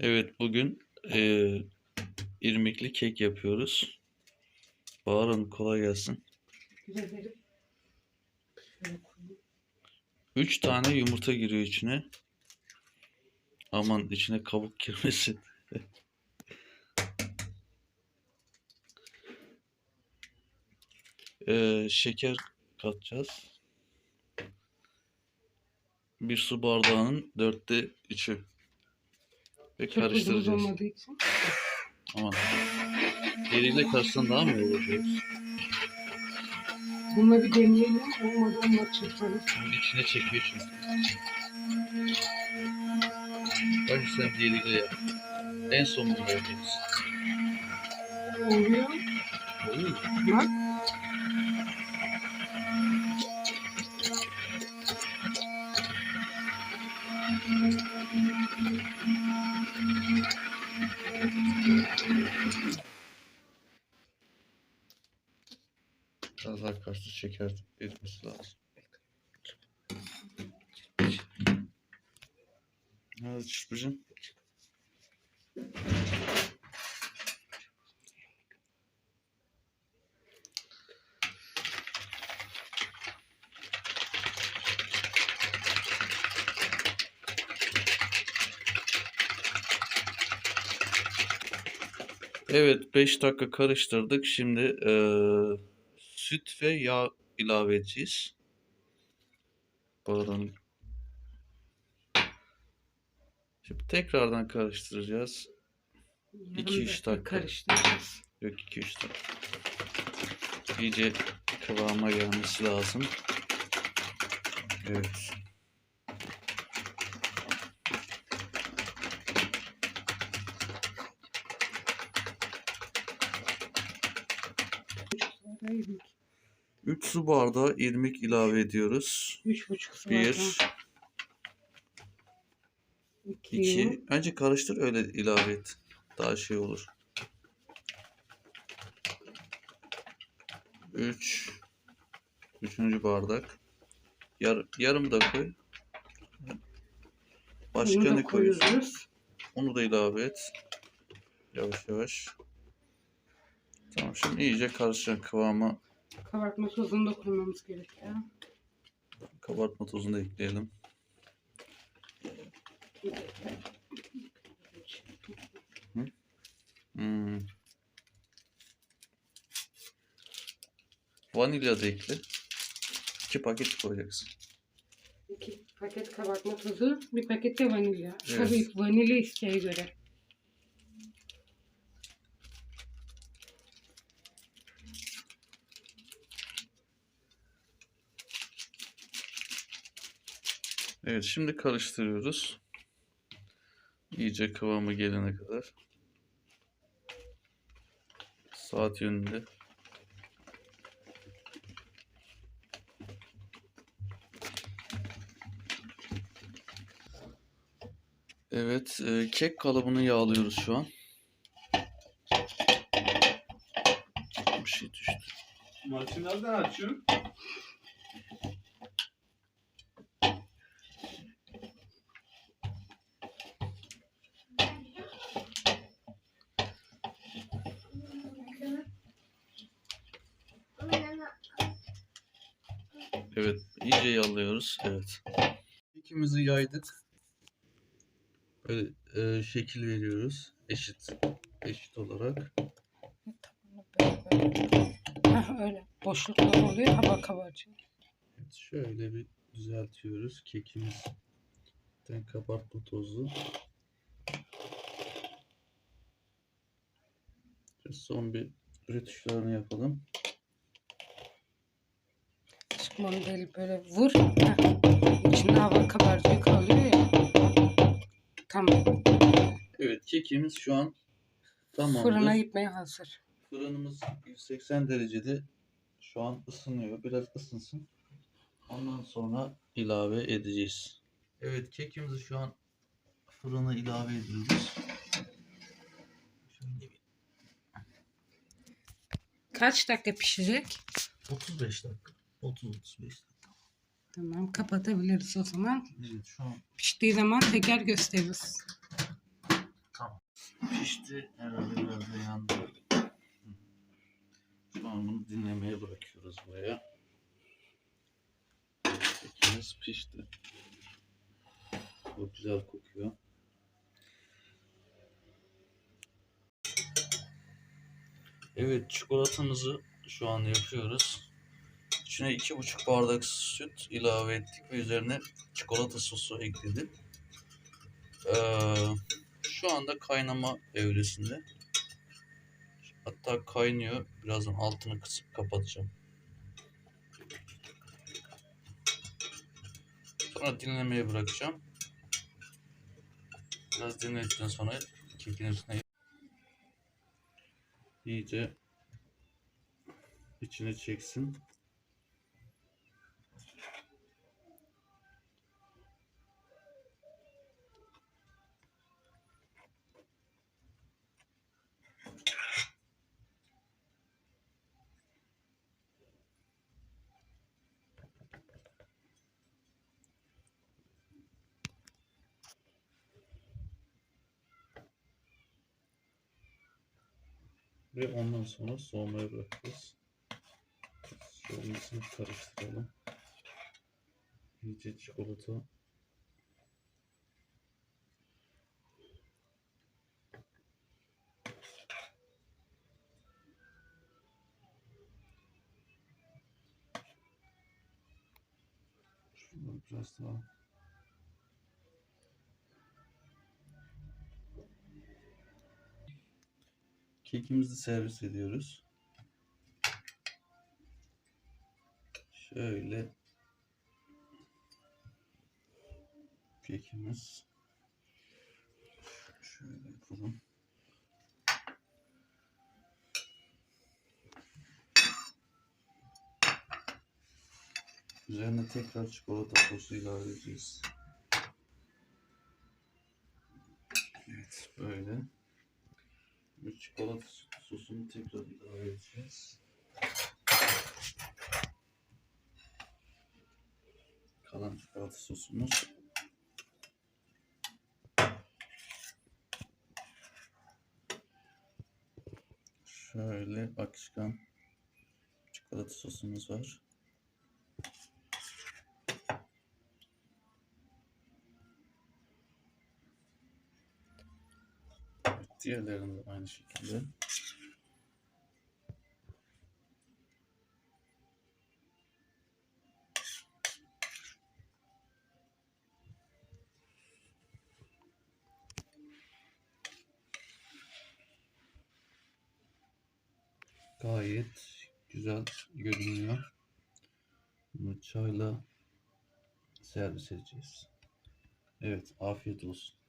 Evet bugün eee irmikli kek yapıyoruz. Bahar Hanım kolay gelsin. 3 tane yumurta giriyor içine. Aman içine kabuk girmesin. Eee, şeker katacağız. Bir su bardağının dörtte üçü. Ve Çok uzun karıştıracağız. olmadığı için. Aman. Eliyle karışsan daha mı iyi diyoruz. Bununla bir deneyelim. Olmadı onunla çırparız. Bunun içine çekiyor çünkü. Bak sen diğeriyle yap. En son bunu yapacağız. Oluyor. Olur mu? Bak. Biraz daha karşı şeker eritmesi lazım. Hadi çırpıcım. Evet 5 dakika karıştırdık. Şimdi eee, süt ve yağ ilave edeceğiz. Baharatın. Şimdi tekrardan karıştıracağız. Yarım 2-3 dakika. Karıştıracağız. Yok 2-3 dakika. İyice kıvama gelmesi lazım. Evet. İrmik. 3 su bardağı irmik ilave ediyoruz. Üç buçuk su 1 bardağı. İki. 2 Önce karıştır öyle ilave et. Daha şey olur. 3 Üçüncü bardak. Yar, yarım da koy. Başka Bunu ne koyuyoruz. Onu da ilave et. Yavaş yavaş. Tamam şimdi iyice karışacak kıvama Kabartma tozunu da koymamız gerekiyor. kabartma tozunu da ekleyelim. Hmm. Vanilya da ekle. İki paket koyacaksın. İki paket kabartma tozu, bir paket de vanilya. Evet. Tabii vanilya isteğe göre. Evet şimdi karıştırıyoruz. İyice kıvamı gelene kadar. Saat yönünde. Evet, e, kek kalıbını yağlıyoruz şu an. Bir şey düştü. Maçı nereden açıyorsun? Evet, iyice yağlıyoruz. Evet. Kekimizi yaydık. Böyle e, şekil veriyoruz. Eşit. Eşit olarak. Heh, öyle. Boşluklar oluyor, hava kabarcığı. Evet, şöyle bir düzeltiyoruz. Kekimizden kabartma tozu. Son bir rötuşlarını yapalım. Çıkmanı değil böyle vur. Heh. İçinde hava kabarcığı kalıyor ya. Tamam. Evet, kekimiz şu an tamamdır. Fırına gitmeye hazır. Fırınımız 180 derecede şu an ısınıyor. Biraz ısınsın. Ondan sonra ilave edeceğiz. Evet kekimizi şu an fırına ilave ediyoruz. Şöyle bir Kaç dakika pişecek? 35 dakika. 30-35 dakika. Tamam kapatabiliriz o zaman. Evet şu an Piştiği zaman tekrar gösteririz. pişti. Herhalde biraz da yandı. Hı. Şu an bunu dinlemeye bırakıyoruz buraya. Kekimiz pişti. Çok güzel kokuyor. Evet çikolatamızı şu an yapıyoruz. İçine iki buçuk bardak süt ilave ettik ve üzerine çikolata sosu ekledik. Ee, şu anda kaynama evresinde. Hatta kaynıyor. Birazdan altını kısıp kapatacağım. Sonra dinlemeye bırakacağım. Biraz dinledikten sonra kekin üstüne iyice içine çeksin. Ve ondan sonra soğumaya bırakacağız. Soğumasını karıştıralım. İyice çikolata Şuradan biraz Kekimizi servis ediyoruz. Şöyle kekimiz şöyle yapalım. Üzerine tekrar çikolata sosu ilave edeceğiz. Evet böyle. Bu çikolata sosunu tekrar ilave edeceğiz. Kalan çikolata sosumuz. Şöyle akışkan çikolata sosumuz var. Evet, diğerlerini de aynı şekilde. Gayet güzel görünüyor. Bunu çayla servis edeceğiz. Evet, afiyet olsun.